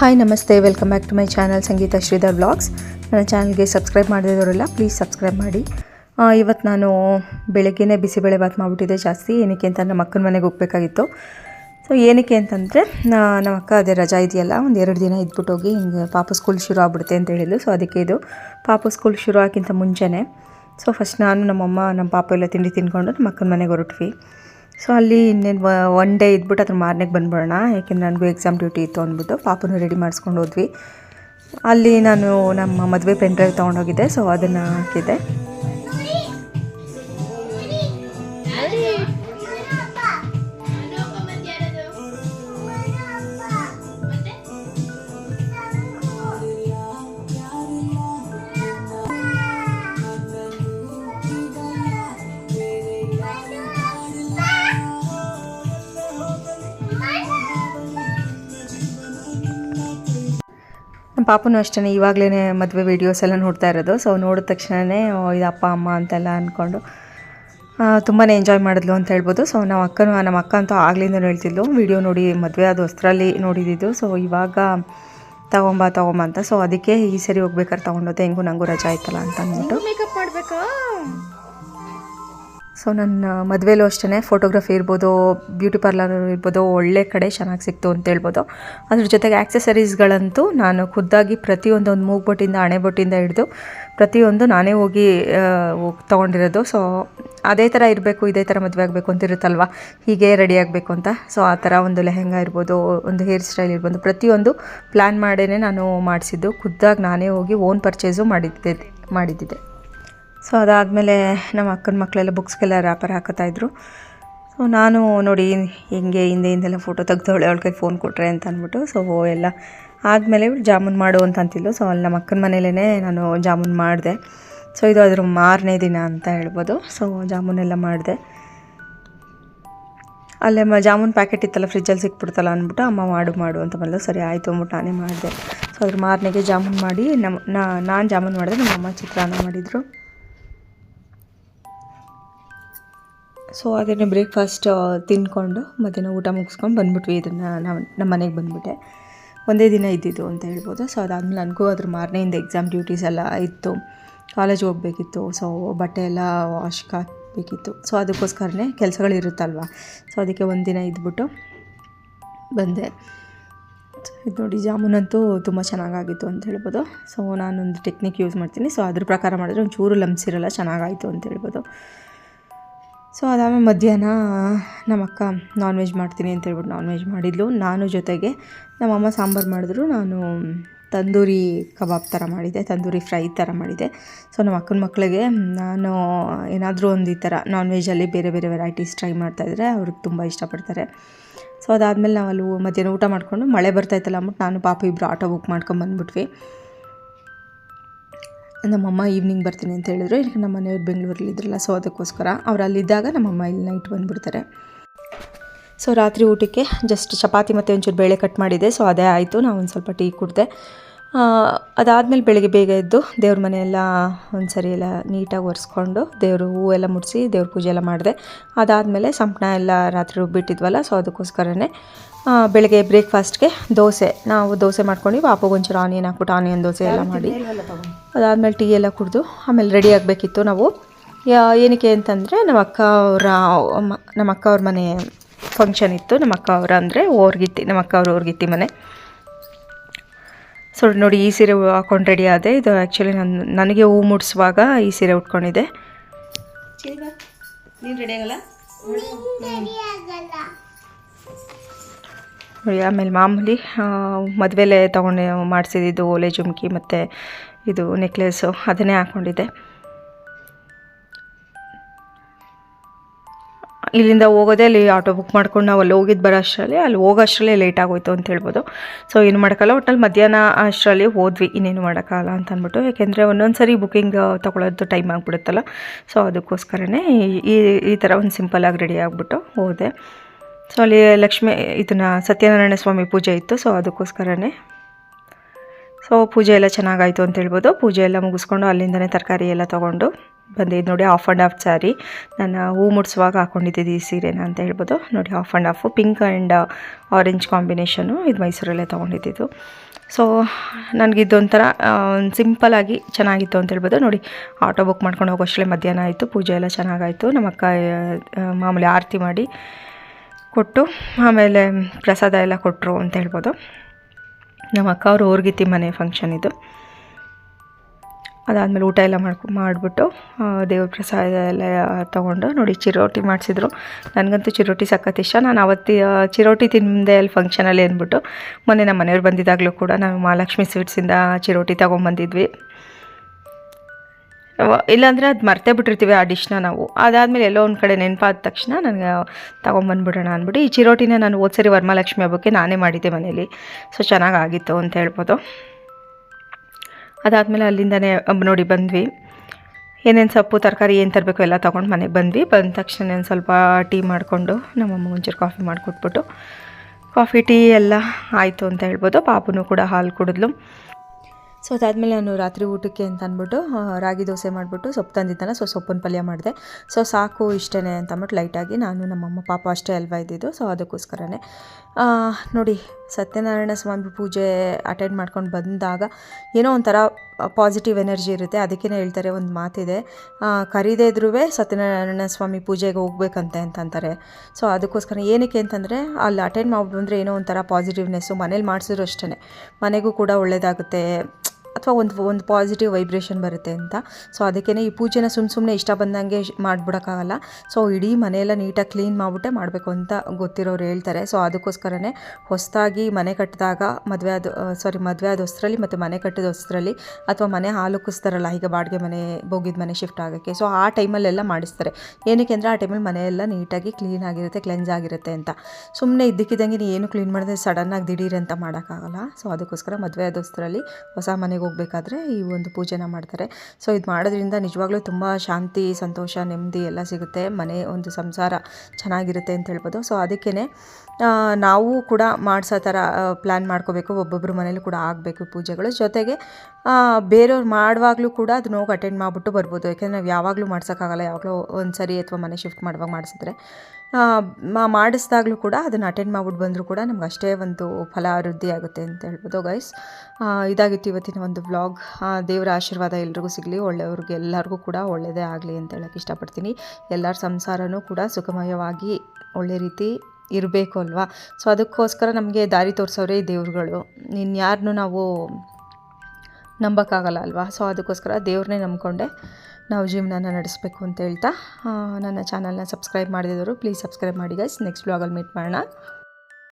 Hi ನಮಸ್ತೆ. Welcome back to my channel Sangeetha Sridhar blogs ನನ್ನ ಚಾನಲ್ಗೆ ಸಬ್ಸ್ಕ್ರೈಬ್ ಮಾಡಿದವರೆಲ್ಲ ಪ್ಲೀಸ್ ಸಬ್ಸ್ಕ್ರೈಬ್ ಮಾಡಿ. ಇವತ್ತು ನಾನು ಬೆಳಗ್ಗೆನೇ ಬಿಸಿಬೇಳೆ ಬಾತ್ ಮಾಡಿಬಿಟ್ಟಿದ್ದೆ ಜಾಸ್ತಿ. ಏನಕ್ಕೆ ಅಂತ ನಮ್ಮ ಅಕ್ಕನ ಮನೆಗೆ ಹೋಗಬೇಕಾಗಿತ್ತು. ಸೊ ಏನಕ್ಕೆ ಅಂತಂದರೆ ನಮ್ಮ ಅಕ್ಕ ಅದೇ ರಜಾ ಇದೆಯಲ್ಲ, ಒಂದು ಎರಡು ದಿನ ಇದ್ಬಿಟ್ಟು ಹೋಗಿ ಹಿಂಗೆ ಪಾಪ ಸ್ಕೂಲ್ ಶುರು ಆಗ್ಬಿಡುತ್ತೆ ಅಂತ ಹೇಳಿದ್ರು ಸೊ ಅದಕ್ಕೆ ಇದು ಪಾಪ ಸ್ಕೂಲ್ ಶುರು ಆಗಿಂತ ಮುಂಚೆನೇ. ಸೊ ಫಸ್ಟ್ ನಾನು ನಮ್ಮಮ್ಮ, ನಮ್ಮ ಪಾಪ ಎಲ್ಲ ತಿಂಡಿ ತಿನ್ಕೊಂಡು ನಮ್ಮ ಅಕ್ಕನ ಮನೆಗೆ ಹೊರಟ್ವಿ. ಸೊ ಅಲ್ಲಿ ಇನ್ನೇನು ಒನ್ ಡೇ ಇದ್ಬಿಟ್ಟು ಅದ್ರ ಮಾರನೆಗೆ ಬಂದ್ಬಿಡೋಣ. ಯಾಕೆಂದ್ರೆ ನನಗೂ ಎಕ್ಸಾಮ್ ಡ್ಯೂಟಿ ಇತ್ತು ಅಂದ್ಬಿಟ್ಟು ಪಾಪನೂ ರೆಡಿ ಮಾಡಿಸ್ಕೊಂಡು ಹೋದ್ವಿ. ಅಲ್ಲಿ ನಾನು ನಮ್ಮ ಮದುವೆ ಪೆನ್ ಡ್ರೈವ್ ತೊಗೊಂಡೋಗಿದ್ದೆ ಸೊ ಅದನ್ನು ಹಾಕಿದ್ದೆ. ಪಾಪನೂ ಅಷ್ಟೇ ಇವಾಗಲೇ ಮದುವೆ ವೀಡಿಯೋಸ್ ಎಲ್ಲ ನೋಡ್ತಾ ಇರೋದು. ಸೊ ನೋಡಿದ ತಕ್ಷಣವೇ ಇದು ಅಪ್ಪ, ಅಮ್ಮ ಅಂತೆಲ್ಲ ಅಂದ್ಕೊಂಡು ತುಂಬಾ ಎಂಜಾಯ್ ಮಾಡಿದ್ಲು ಅಂತ ಹೇಳ್ಬೋದು. ಸೊ ನಮ್ಮ ಅಕ್ಕನೂ, ನಮ್ಮ ಅಕ್ಕ ಅಂತೂ ಆಗ್ಲಿಂದ ಹೇಳ್ತಿದ್ಲು ವೀಡಿಯೋ ನೋಡಿ, ಮದುವೆ ಅದು ಹೊಸ್ತ್ರಲ್ಲಿ ನೋಡಿದ್ದು ಸೊ ಇವಾಗ ತಗೊಂಬ ತಗೊಂಬ ಅಂತ. ಸೊ ಅದಕ್ಕೆ ಈ ಸರಿ ಹೋಗ್ಬೇಕಾದ್ರೆ ತೊಗೊಂಡೋದೆ, ಹೆಂಗು ನನಗೂ ರಜಾ ಆಯ್ತಲ್ಲ ಅಂತ ಅಂದ್ಬಿಟ್ಟು. ಮೇಕಪ್ ಮಾಡಬೇಕಾ? ಸೊ ನನ್ನ ಮದುವೆಲೂ ಅಷ್ಟೇ ಫೋಟೋಗ್ರಫಿ ಇರ್ಬೋದು ಬ್ಯೂಟಿ ಪಾರ್ಲರ್ ಇರ್ಬೋದು, ಒಳ್ಳೆ ಕಡೆ ಚೆನ್ನಾಗಿ ಸಿಕ್ತು ಅಂತ ಹೇಳ್ಬೋದು. ಅದ್ರ ಜೊತೆಗೆ ಆ್ಯಕ್ಸೆಸರೀಸ್ಗಳಂತೂ ನಾನು ಖುದ್ದಾಗಿ ಪ್ರತಿಯೊಂದು ಒಂದು ಮೂಗ್ಬೊಟ್ಟಿಂದ, ಹಣೆಬೊಟ್ಟಿಂದ ಹಿಡಿದು ಪ್ರತಿಯೊಂದು ನಾನೇ ಹೋಗ್ ತೊಗೊಂಡಿರೋದು. ಸೊ ಅದೇ ಥರ ಇರಬೇಕು, ಇದೇ ಥರ ಮದುವೆ ಆಗಬೇಕು ಅಂತ ಇರುತ್ತಲ್ವ? ಹೀಗೆ ರೆಡಿ ಆಗಬೇಕು ಅಂತ. ಸೊ ಆ ಥರ ಒಂದು ಲೆಹೆಂಗಾ ಇರ್ಬೋದು, ಒಂದು ಹೇರ್ ಸ್ಟೈಲ್ ಇರ್ಬೋದು, ಪ್ರತಿಯೊಂದು ಪ್ಲ್ಯಾನ್ ಮಾಡೇ ನಾನು ಮಾಡಿಸಿದ್ದು. ಖುದ್ದಾಗಿ ನಾನೇ ಹೋಗಿ ಓನ್ ಪರ್ಚೇಸು ಮಾಡಿದ್ದೆ ಮಾಡಿದ್ದಿದ್ದೆ ಸೊ ಅದಾದಮೇಲೆ ನಮ್ಮ ಅಕ್ಕನ ಮಕ್ಕಳೆಲ್ಲ ಬುಕ್ಸ್ಗೆಲ್ಲ ರ್ಯಾಪರ್ ಹಾಕೋತಾಯಿದ್ರು ಸೊ ನಾನು ನೋಡಿ ಹೆಂಗೆ ಹಿಂದೆ ಹಿಂದೆಲ್ಲ ಫೋಟೋ ತೆಗ್ದವಳೆ, ಅವಳ ಕೈ ಫೋನ್ ಕೊಟ್ಟರೆ ಅಂತ ಅಂದ್ಬಿಟ್ಟು ಸೊ ಎಲ್ಲ ಆದಮೇಲೆ ಇವಳು ಜಾಮೂನ್ ಮಾಡು ಅಂತ ಅಂತಿದ್ಲು. ಸೊ ಅಲ್ಲಿ ನಮ್ಮ ಅಕ್ಕನ ಮನೇಲೇ ನಾನು ಜಾಮೂನ್ ಮಾಡಿದೆ. ಸೊ ಇದು ಅದ್ರ ಮಾರನೇ ದಿನ ಅಂತ ಹೇಳ್ಬೋದು. ಸೊ ಜಾಮೂನೆಲ್ಲ ಮಾಡಿದೆ. ಅಲ್ಲೇ ಮ, ಜಾಮೂನ್ ಪ್ಯಾಕೆಟ್ ಇತ್ತಲ್ಲ ಫ್ರಿಜ್ಜಲ್ಲಿ ಸಿಕ್ಬಿಡ್ತಲ್ಲ ಅಂದ್ಬಿಟ್ಟು ಅಮ್ಮ ಮಾಡು ಮಾಡು ಅಂತ ಬಂದು ಸರಿ, ಆಯಿತು ಅಂದ್ಬಿಟ್ಟು ನಾನೇ ಮಾಡಿದೆ. ಸೊ ಅದ್ರ ಮಾರನೆಗೆ ಜಾಮೂನ್ ಮಾಡಿ ನಮ್ಮ ನಾನು ಜಾಮೂನ್ ಮಾಡಿದೆ. ನಮ್ಮ ಅಮ್ಮ ಚಿತ್ರಾನ್ನ ಮಾಡಿದರು. ಸೊ ಅದನ್ನು ಬ್ರೇಕ್ಫಾಸ್ಟ್ ತಿಂದ್ಕೊಂಡು ಮಧ್ಯಾಹ್ನ ಊಟ ಮುಗಿಸ್ಕೊಂಡು ಬಂದ್ಬಿಟ್ವಿ. ಇದನ್ನು ನಾವು ನಮ್ಮ ಮನೆಗೆ ಬಂದುಬಿಟ್ಟೆ. ಒಂದೇ ದಿನ ಇದ್ದಿದ್ದು ಅಂತ ಹೇಳ್ಬೋದು. ಸೊ ಅದಾದಮೇಲೆ ನನಗೂ ಅದ್ರ ಮಾರನೆಯಿಂದ ಎಕ್ಸಾಮ್ ಡ್ಯೂಟೀಸ್ ಎಲ್ಲ ಇತ್ತು. ಕಾಲೇಜ್ ಹೋಗಬೇಕಿತ್ತು. ಸೊ ಬಟ್ಟೆ ಎಲ್ಲ ವಾಶ್ ಹಾಕಬೇಕಿತ್ತು. ಸೊ ಅದಕ್ಕೋಸ್ಕರನೇ ಕೆಲಸಗಳಿರುತ್ತಲ್ವ ಸೊ ಅದಕ್ಕೆ ಒಂದಿನ ಇದ್ಬಿಟ್ಟು ಬಂದೆ. ಇದು ನೋಡಿ ಜಾಮೂನಂತೂ ತುಂಬ ಚೆನ್ನಾಗಾಗಿತ್ತು ಅಂತ ಹೇಳ್ಬೋದು. ಸೊ ನಾನೊಂದು ಟೆಕ್ನಿಕ್ ಯೂಸ್ ಮಾಡ್ತೀನಿ. ಸೊ ಅದ್ರ ಪ್ರಕಾರ ಮಾಡಿದ್ರೆ ಒಂಚೂರು ಲಮ್ಸ್ ಚೆನ್ನಾಗಾಯಿತು ಅಂತ ಹೇಳ್ಬೋದು. ಸೊ ಅದಾದಮೇಲೆ ಮಧ್ಯಾಹ್ನ ನಮ್ಮ ಅಕ್ಕ ನಾನ್ ವೆಜ್ ಮಾಡ್ತೀನಿ ಅಂತ ಹೇಳ್ಬಿಟ್ಟು ನಾನ್ ವೆಜ್ ಮಾಡಿದ್ಲು. ನಾನು ಜೊತೆಗೆ ನಮ್ಮಮ್ಮ ಸಾಂಬಾರು ಮಾಡಿದ್ರು. ನಾನು ತಂದೂರಿ ಕಬಾಬ್ ಥರ ಮಾಡಿದೆ ತಂದೂರಿ ಫ್ರೈ ಥರ ಮಾಡಿದೆ ಸೊ ನಮ್ಮ ಅಕ್ಕನ ಮಕ್ಕಳಿಗೆ ನಾನು ಏನಾದರೂ ಒಂದು ಈ ಥರ ನಾನ್ ವೆಜ್ಜಲ್ಲಿ ಬೇರೆ ಬೇರೆ ವೆರೈಟೀಸ್ ಟ್ರೈ ಮಾಡ್ತಾಯಿದ್ರೆ ಅವ್ರಿಗೆ ತುಂಬ ಇಷ್ಟಪಡ್ತಾರೆ. ಸೊ ಅದಾದಮೇಲೆ ನಾವು ಅಲ್ಲಿ ಮಧ್ಯಾಹ್ನ ಊಟ ಮಾಡಿಕೊಂಡು ಮಳೆ ಬರ್ತಾಯಿತ್ತಲ್ಲ ಅಂದ್ಬಿಟ್ಟು ನಾನು ಪಾಪ ಇಬ್ಬರು ಆಟೋ ಬುಕ್ ಮಾಡ್ಕೊಂಡು ಬಂದ್ಬಿಟ್ವಿ. ನಮ್ಮಮ್ಮ ಈವ್ನಿಂಗ್ ಬರ್ತೀನಿ ಅಂತ ಹೇಳಿದ್ರು. ಈಗ ನಮ್ಮ ಮನೆಯವ್ರು ಬೆಂಗಳೂರಲ್ಲಿ ಇದ್ರಲ್ಲ ಸೊ ಅದಕ್ಕೋಸ್ಕರ ಅವ್ರು ಅಲ್ಲಿದ್ದಾಗ ನಮ್ಮಮ್ಮ ಇಲ್ಲಿ ನೈಟ್ ಬಂದುಬಿಡ್ತಾರೆ. ಸೊ ರಾತ್ರಿ ಊಟಕ್ಕೆ ಜಸ್ಟ್ ಚಪಾತಿ ಮತ್ತು ಒಂಚೂರು ಬೇಳೆ ಕಟ್ ಮಾಡಿದೆ. ಸೊ ಅದೇ ಆಯಿತು, ನಾವು ಒಂದು ಸ್ವಲ್ಪ ಟೀ ಕುಡಿದೆ. ಅದಾದಮೇಲೆ ಬೆಳಗ್ಗೆ ಬೇಗ ಎದ್ದು ದೇವ್ರ ಮನೆಯೆಲ್ಲ ಒಂದು ಸರಿ ಎಲ್ಲ ನೀಟಾಗಿ ಒರೆಸ್ಕೊಂಡು ದೇವರು ಹೂವೆಲ್ಲ ಮುಡಿಸಿ ದೇವ್ರ ಪೂಜೆ ಎಲ್ಲ ಮಾಡಿದೆ. ಅದಾದಮೇಲೆ ಸಂಪಣ ಎಲ್ಲ ರಾತ್ರಿ ರುಬ್ಬಿಟ್ಟಿದ್ವಲ್ಲ ಸೊ ಅದಕ್ಕೋಸ್ಕರನೇ ಬೆಳಗ್ಗೆ ಬ್ರೇಕ್ಫಾಸ್ಟ್ಗೆ ದೋಸೆ. ನಾವು ದೋಸೆ ಮಾಡ್ಕೊಂಡು ಪಾಪಗೆ ಒಂಚೂರು ಆನಿಯನ್ ಹಾಕ್ಬಿಟ್ಟು ಆನಿಯನ್ ದೋಸೆ ಎಲ್ಲ ಮಾಡಿ. ಅದಾದಮೇಲೆ ಟೀ ಎಲ್ಲ ಕುಡಿದು ಆಮೇಲೆ ರೆಡಿ ಆಗಬೇಕಿತ್ತು ನಾವು. ಯಾ- ಏನಕ್ಕೆ ಅಂತಂದರೆ ನಮ್ಮ ಅಕ್ಕ ಅವರ ನಮ್ಮ ಅಕ್ಕ ಅವ್ರ ಮನೆ ಫಂಕ್ಷನ್ ಇತ್ತು. ನಮ್ಮ ಅಕ್ಕ ಅವರ ಅಂದರೆ ಓರ್ಗಿತ್ತಿ ನಮ್ಮ ಅಕ್ಕ ಅವ್ರ ಓರ್ಗಿತ್ತಿ ಮನೆ. ಸೊ ನೋಡಿ ಈ ಸೀರೆ ಹಾಕೊಂಡು ರೆಡಿ ಆದೆ. ಇದು ಆ್ಯಕ್ಚುಲಿ ನನ್ನ ನನಗೆ ಹೂ ಮುಡಿಸುವಾಗ ಈ ಸೀರೆ ಉಟ್ಕೊಂಡಿದ್ದೆ. ನೀನು ರೆಡಿ ಆಗಲ್ಲ. ಆಮೇಲೆ ಮಾಮೂಲಿ ಮದುವೆಲೇ ತೊಗೊಂಡು, ಮಾಡಿಸಿದ್ದು ಓಲೆ ಜುಮ್ಕಿ ಮತ್ತು ಇದು ನೆಕ್ಲೆಸ್ಸು ಅದನ್ನೇ ಹಾಕ್ಕೊಂಡಿದ್ದೆ ಇಲ್ಲಿಂದ ಹೋಗೋದೆ ಅಲ್ಲಿ ಆಟೋ ಬುಕ್ ಮಾಡ್ಕೊಂಡು ನಾವು ಅಲ್ಲಿ ಹೋಗಿದ್ದು ಬರೋ ಅಷ್ಟರಲ್ಲಿ, ಅಲ್ಲಿ ಹೋಗೋ ಅಷ್ಟರಲ್ಲಿ ಲೇಟ್ ಆಗೋಯ್ತು ಅಂತ ಹೇಳ್ಬೋದು. ಸೊ ಏನು ಮಾಡೋಕ್ಕಲ್ಲ ಒಟ್ಟಲ್ಲಿ ಮಧ್ಯಾಹ್ನ ಅಷ್ಟರಲ್ಲಿ ಹೋದ್ವಿ, ಇನ್ನೇನು ಮಾಡೋಕ್ಕಾಗಲ್ಲ ಅಂತ ಅಂದ್ಬಿಟ್ಟು. ಯಾಕೆಂದರೆ ಒಂದೊಂದು ಸರಿ ಬುಕ್ಕಿಂಗ್ ತೊಗೊಳೋದು ಟೈಮ್ ಆಗಿಬಿಡುತ್ತಲ್ಲ. ಸೊ ಅದಕ್ಕೋಸ್ಕರನೇ ಈ- ಈ ಈ ಥರ ಒಂದು ಸಿಂಪಲ್ಲಾಗಿ ರೆಡಿ ಆಗಿಬಿಟ್ಟು ಹೋದೆ. ಸೊ ಅಲ್ಲಿ ಲಕ್ಷ್ಮಿ, ಇದನ್ನು ಸತ್ಯನಾರಾಯಣ ಸ್ವಾಮಿ ಪೂಜೆ ಇತ್ತು. ಸೊ ಅದಕ್ಕೋಸ್ಕರನೇ. ಸೊ ಪೂಜೆ ಎಲ್ಲ ಚೆನ್ನಾಗಾಯಿತು ಅಂತ ಹೇಳ್ಬೋದು. ಪೂಜೆ ಎಲ್ಲ ಮುಗಿಸ್ಕೊಂಡು ಅಲ್ಲಿಂದನೇ ತರಕಾರಿ ಎಲ್ಲ ತೊಗೊಂಡು ಬಂದಿದ್ದು ನೋಡಿ ಆಫ್ ಆ್ಯಂಡ್ ಆಫ್ ಸ್ಯಾರಿ ನಾನು ಹೂ ಮುಡಿಸುವಾಗ ಹಾಕ್ಕೊಂಡಿದ್ದಿದ್ದು ಈ ಸೀರೆನ ಅಂತ ಹೇಳ್ಬೋದು. ನೋಡಿ half and half pink and orange combination ಇದು ಮೈಸೂರಲ್ಲೇ ತೊಗೊಂಡಿದ್ದಿದ್ದು. ಸೊ ನನಗಿದ್ದೊಂಥರ ಸಿಂಪಲಾಗಿ ಚೆನ್ನಾಗಿತ್ತು ಅಂತ ಹೇಳ್ಬೋದು. ನೋಡಿ ಆಟೋ ಬುಕ್ ಮಾಡ್ಕೊಂಡು ಹೋಗೋಷ್ಟೇ ಮಧ್ಯಾಹ್ನ ಆಯಿತು. ಪೂಜೆ ಎಲ್ಲ ಚೆನ್ನಾಗಾಯಿತು. ನಮ್ಮ ಅಕ್ಕ ಮಾಮೂಲಿ ಆರತಿ ಮಾಡಿ ಕೊಟ್ಟು ಆಮೇಲೆ ಪ್ರಸಾದ ಎಲ್ಲ ಕೊಟ್ಟರು ಅಂತ ಹೇಳ್ಬೋದು. ನಮ್ಮ ಅಕ್ಕ ಅವರು ಊರ್ಗಿತ್ತಿ ಮನೆ ಫಂಕ್ಷನ್ ಇದು. ಅದಾದಮೇಲೆ ಊಟ ಎಲ್ಲ ಮಾಡ್ಕೊ, ಮಾಡಿಬಿಟ್ಟು ದೇವ್ರ ಪ್ರಸಾದ ಎಲ್ಲ ತೊಗೊಂಡು ನೋಡಿ ಚಿರೋಟಿ ಮಾಡಿಸಿದ್ರು. ನನಗಂತೂ ಚಿರೋಟಿ ಸಖತ್ ಇಷ್ಟ. ನಾನು ಅವತ್ತಿ ಚಿರೋಟಿ ತಿಂದೆ ಅಲ್ಲಿ ಫಂಕ್ಷನಲ್ಲಿ ಅಂದ್ಬಿಟ್ಟು ಮೊನ್ನೆ ನಮ್ಮ ಮನೆಯವ್ರು ಬಂದಿದ್ದಾಗಲೂ ಕೂಡ ನಾವು ಮಹಾಲಕ್ಷ್ಮಿ ಸ್ವೀಟ್ಸಿಂದ ಚಿರೋಟಿ ತೊಗೊಂಬಂದಿದ್ವಿ. ಇಲ್ಲಾಂದರೆ ಅದು ಮರ್ತೇ ಬಿಟ್ಟಿರ್ತೀವಿ ಆ ಡಿಶ್ನ ನಾವು. ಅದಾದಮೇಲೆ ಎಲ್ಲೋ ಒಂದು ಕಡೆ ನೆನಪಾದ ತಕ್ಷಣ ನನಗೆ ತೊಗೊಂಬಂದ್ಬಿಡೋಣ ಅಂದ್ಬಿಟ್ಟು ಈ ಚಿರೋಟಿನ ನಾನು ಹೋದ್ಸರಿ ವರಮಹಾಲಕ್ಷ್ಮಿ ಹಬ್ಬಕ್ಕೆ ನಾನೇ ಮಾಡಿದ್ದೆ ಮನೇಲಿ. ಸೊ ಚೆನ್ನಾಗಾಗಿತ್ತು ಅಂತ ಹೇಳ್ಬೋದು. ಅದಾದಮೇಲೆ ಅಲ್ಲಿಂದನೇ ನೋಡಿ ಬಂದ್ವಿ. ಏನೇನು ಸೊಪ್ಪು, ತರಕಾರಿ ಏನು ತರಬೇಕು ಎಲ್ಲ ತೊಗೊಂಡು ಮನೆಗೆ ಬಂದ್ವಿ. ಬಂದ ತಕ್ಷಣ ನಾನು ಸ್ವಲ್ಪ ಟೀ ಮಾಡಿಕೊಂಡು ನಮ್ಮಮ್ಮ ಒಂಚೂರು ಕಾಫಿ ಮಾಡಿಕೊಟ್ಬಿಟ್ಟು, ಕಾಫಿ, ಟೀ ಎಲ್ಲ ಆಯಿತು ಅಂತ ಹೇಳ್ಬೋದು. ಪಾಪುನೂ ಕೂಡ ಹಾಲು ಕುಡಿದ್ಲು. ಸೊ ಅದಾದಮೇಲೆ ನಾನು ರಾತ್ರಿ ಊಟಕ್ಕೆ ಅಂತ ಅಂದ್ಬಿಟ್ಟು ರಾಗಿ ದೋಸೆ ಮಾಡಿಬಿಟ್ಟು ಸೊಪ್ಪು ತಂದಿದ್ದಲ್ಲ ಸೊ ಸೊಪ್ಪಿನ ಪಲ್ಯ ಮಾಡಿದೆ. ಸೊ ಸಾಕು ಇಷ್ಟೇ ಅಂತ ಅಂದ್ಬಿಟ್ಟು ಲೈಟಾಗಿ ನಾನು ನಮ್ಮಮ್ಮ, ಪಾಪ ಅಷ್ಟೇ ಅಲ್ವಾ ಇದ್ದಿದ್ದು ಸೊ ಅದಕ್ಕೋಸ್ಕರನೇ. ನೋಡಿ, ಸತ್ಯನಾರಾಯಣ ಸ್ವಾಮಿ ಪೂಜೆ ಅಟೆಂಡ್ ಮಾಡ್ಕೊಂಡು ಬಂದಾಗ ಏನೋ ಒಂಥರ ಪಾಸಿಟಿವ್ ಎನರ್ಜಿ ಇರುತ್ತೆ ಅದಕ್ಕೇ ಹೇಳ್ತಾರೆ, ಒಂದು ಮಾತಿದೆ. ಕರೀದೇ ಇದ್ರೂ ಸತ್ಯನಾರಾಯಣ ಸ್ವಾಮಿ ಪೂಜೆಗೆ ಹೋಗ್ಬೇಕಂತೆ ಅಂತ ಅಂತಾರೆ. ಸೊ ಅದಕ್ಕೋಸ್ಕರ ಏನಕ್ಕೆ ಅಂತಂದರೆ, ಅಲ್ಲಿ ಅಟೆಂಡ್ ಮಾಡಿ ಅಂದರೆ ಏನೋ ಒಂಥರ ಪಾಸಿಟಿವ್ನೆಸ್ಸು ಮನೇಲಿ ಮಾಡಿಸಿದ್ರು ಅಷ್ಟೇ ಮನೆಗೂ ಕೂಡ ಒಳ್ಳೆಯದಾಗುತ್ತೆ ಅಥವಾ ಒಂದು ಒಂದು ಪಾಸಿಟಿವ್ ವೈಬ್ರೇಷನ್ ಬರುತ್ತೆ ಅಂತ. ಸೊ ಅದಕ್ಕೇ ಈ ಪೂಜೆನ ಸುಮ್ಮ ಸುಮ್ಮನೆ ಇಷ್ಟ ಬಂದಂಗೆ ಮಾಡಿಬಿಡೋಕ್ಕಾಗಲ್ಲ. ಸೊ ಇಡೀ ಮನೆಯೆಲ್ಲ ನೀಟಾಗಿ ಕ್ಲೀನ್ ಮಾಡಿಬಿಟ್ಟೆ ಮಾಡಬೇಕು ಅಂತ ಗೊತ್ತಿರೋರು ಹೇಳ್ತಾರೆ. ಸೊ ಅದಕ್ಕೋಸ್ಕರನೇ ಹೊಸದಾಗಿ ಮನೆ ಕಟ್ಟಿದಾಗ ಮದುವೆ ಆದ ಸಾರಿ ಮದುವೆ ಆದ ಹೊಸ್ರಲ್ಲಿ ಮತ್ತು ಮನೆ ಕಟ್ಟಿದ ಹೊಸ್ರಲ್ಲಿ ಅಥವಾ ಮನೆ ಹಾಲು ಕುಸ್ತಾರಲ್ಲ ಈಗ ಬಾಡಿಗೆ ಮನೆ ಬೋಗಿದ ಮನೆ ಶಿಫ್ಟ್ ಆಗೋಕ್ಕೆ. ಸೊ ಆ ಟೈಮಲ್ಲೆಲ್ಲ ಮಾಡಿಸ್ತಾರೆ. ಏನಕ್ಕೆ ಅಂದರೆ ಆ ಟೈಮಲ್ಲಿ ಮನೆಯೆಲ್ಲ ನೀಟಾಗಿ ಕ್ಲೀನ್ ಆಗಿರುತ್ತೆ ಕ್ಲೆನ್ಸ್ ಆಗಿರುತ್ತೆ ಅಂತ. ಸುಮ್ಮನೆ ಇದ್ದಕ್ಕಿದ್ದಂಗೆ ಏನು ಕ್ಲೀನ್ ಮಾಡಿದ್ರೆ ಸಡನ್ನಾಗಿ ದಿಢೀರ್ ಅಂತ ಮಾಡೋಕ್ಕಾಗಲ್ಲ. ಸೊ ಅದಕ್ಕೋಸ್ಕರ ಮದುವೆ ಆದ ಹೊಸ್ರಲ್ಲಿ ಹೊಸ ಮನೆಗೆ ಹೋಗ್ಬೇಕಾದ್ರೆ ಈ ಒಂದು ಪೂಜೆನ ಮಾಡ್ತಾರೆ. ಸೊ ಇದು ಮಾಡೋದ್ರಿಂದ ನಿಜವಾಗ್ಲೂ ತುಂಬ ಶಾಂತಿ, ಸಂತೋಷ, ನೆಮ್ಮದಿ ಎಲ್ಲ ಸಿಗುತ್ತೆ. ಮನೆ ಒಂದು ಸಂಸಾರ ಚೆನ್ನಾಗಿರುತ್ತೆ ಅಂತ ಹೇಳ್ಬೋದು. ಸೊ ಅದಕ್ಕೇ ನಾವು ಕೂಡ ಮಾಡಿಸೋ ಥರ ಪ್ಲ್ಯಾನ್ ಮಾಡ್ಕೋಬೇಕು. ಒಬ್ಬೊಬ್ಬರು ಮನೇಲಿ ಕೂಡ ಆಗಬೇಕು ಪೂಜೆಗಳು. ಜೊತೆಗೆ ಬೇರೆಯವ್ರು ಮಾಡುವಾಗಲೂ ಕೂಡ ಅದನ್ನ ಹೋಗಿ ಅಟೆಂಡ್ ಮಾಡಿಬಿಟ್ಟು ಬರ್ಬೋದು. ಯಾಕೆಂದರೆ ನಾವು ಯಾವಾಗಲೂ ಮಾಡ್ಸೋಕ್ಕಾಗಲ್ಲ. ಯಾವಾಗಲೂ ಒಂದು ಸರಿ ಅಥವಾ ಮನೆ ಶಿಫ್ಟ್ ಮಾಡುವಾಗ ಮಾಡಿಸಿದ್ರೆ. ಮಾಡಿಸ್ದಾಗಲೂ ಕೂಡ ಅದನ್ನು ಅಟೆಂಡ್ ಮಾಡ್ಬಿಟ್ಟು ಬಂದರೂ ಕೂಡ ನಮ್ಗೆ ಅಷ್ಟೇ ಒಂದು ಫಲ ಆಗುತ್ತೆ ಅಂತ ಹೇಳ್ಬೋದು ಗೈಸ್ ಇದಾಗಿತ್ತು ಇವತ್ತಿನ ಒಂದು ವ್ಲಾಗ್ ದೇವರ ಆಶೀರ್ವಾದ ಎಲ್ರಿಗೂ ಸಿಗಲಿ, ಒಳ್ಳೆಯವ್ರಿಗೆ ಎಲ್ಲರಿಗೂ ಕೂಡ ಒಳ್ಳೆಯದೇ ಆಗಲಿ ಅಂತ ಹೇಳೋಕ್ಕೆ ಇಷ್ಟಪಡ್ತೀನಿ. ಎಲ್ಲರ ಸಂಸಾರನೂ ಕೂಡ ಸುಖಮಯವಾಗಿ ಒಳ್ಳೆ ರೀತಿ ಇರಬೇಕು ಅಲ್ವಾ? ಸೊ ಅದಕ್ಕೋಸ್ಕರ ನಮಗೆ ದಾರಿ ತೋರಿಸೋರೇ ಈ ದೇವ್ರುಗಳು. ಇನ್ಯಾರನ್ನೂ ನಾವು ನಂಬೋಕ್ಕಾಗಲ್ಲ ಅಲ್ವಾ? ಸೊ ಅದಕ್ಕೋಸ್ಕರ ದೇವ್ರನ್ನೇ ನಂಬಿಕೊಂಡೆ ನಾವು ಜೀವನನ ನಡೆಸಬೇಕು ಅಂತ ಹೇಳ್ತಾ ನನ್ನ ಚಾನಲ್ನ ಸಬ್ಸ್ಕ್ರೈಬ್ ಮಾಡಿದವರು ಪ್ಲೀಸ್ ಸಬ್ಸ್ಕ್ರೈಬ್ ಮಾಡಿ ಗೈಸ್ ನೆಕ್ಸ್ಟ್ ವ್ಲಾಗಲ್ಲಿ ಮೀಟ್ ಮಾಡೋಣ.